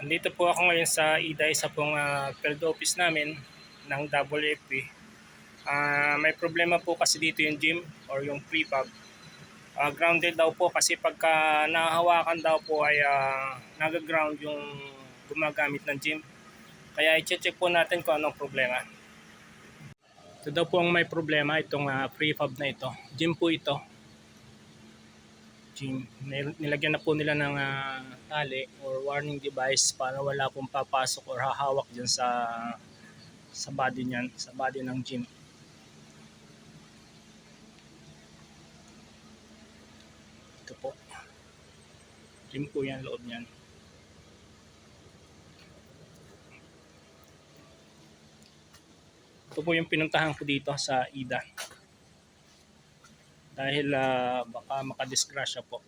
Nandito po ako ngayon sa IDA, isa pong ah, field office namin ng WFP. Ah, may problema po kasi dito yung gym or yung prefab. Ah, grounded daw po kasi pagka nahahawakan daw po ay ah, nag-ground yung gumagamit ng gym. Kaya i-check po natin kung anong problema. Ito daw po ang may problema, itong ah, prefab na ito. Gym po ito. Gym. Nil- Nilagyan na po nila ng ah, tali or warning device para wala pong papasok or hahawak dyan sa sa body niyan, sa body ng gym. Ito po. Gym po yan, loob niyan. Ito po yung pinuntahan ko dito sa IDA. Dahil ah, baka makadisgrasya po.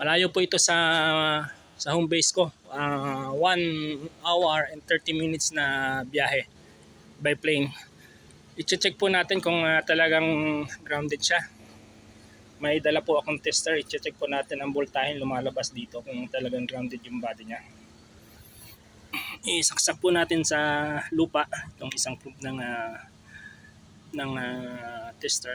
Malayo po ito sa sa home base ko. 1 hour and 30 minutes na biyahe by plane. I-check po natin kung ah, talagang grounded siya. May dala po akong tester. I-check po natin ang voltahe lumalabas dito kung talagang grounded yung body niya isaksak po natin sa lupa itong isang probe ng ah, ng ah, tester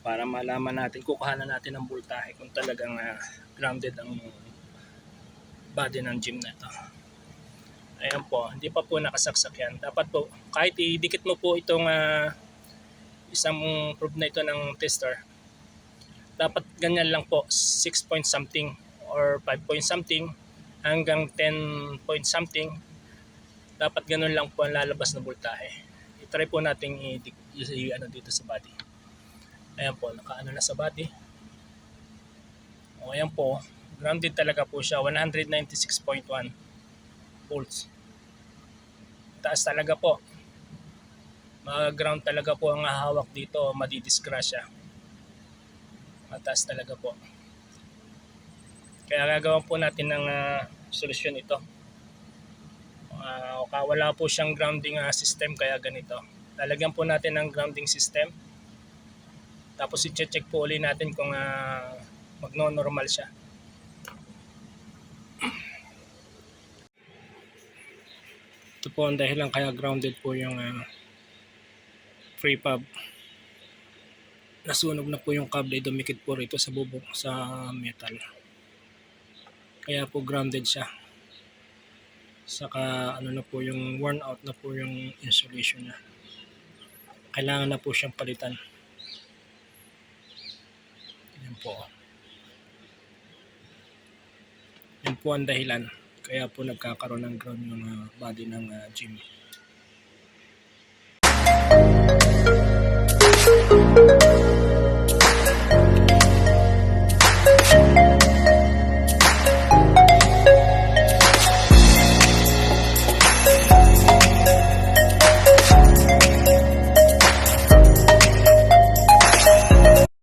para malaman natin kukuhanan natin ang voltahe kung talagang ah, grounded ang body ng gym na ito. Ayan po hindi pa po nakasaksak yan. Dapat po kahit idikit mo po itong ah, isang probe na ito ng tester dapat ganyan lang po 6 point something or 5 point something hanggang 10 point something. Dapat ganun lang po ang lalabas na voltahe i-try po natin i, i, ano dito sa body. Ayan po nakaano na sa body. O ayan po. Grounded talaga po siya. 196.1 volts. Taas talaga po. Mga ground talaga po ang hawak dito. Madidisgrasya mataas talaga po. Kaya gagawin po natin ng ah, solusyon ito. Uh, wala po siyang grounding ah, system kaya ganito. Lalagyan po natin ng grounding system. Tapos i-check po uli natin kung uh, magno-normal siya. Ito po ang dahilan kaya grounded po yung uh, prefab. Nasunog na po yung kable, dumikit po rito sa bubong sa metal kaya po grounded siya saka ano na po yung worn out na po yung insulation niya. Kailangan na po siyang palitan. Yan po. Yan po ang dahilan kaya po nagkakaroon ng ground yung uh, body ng uh, gym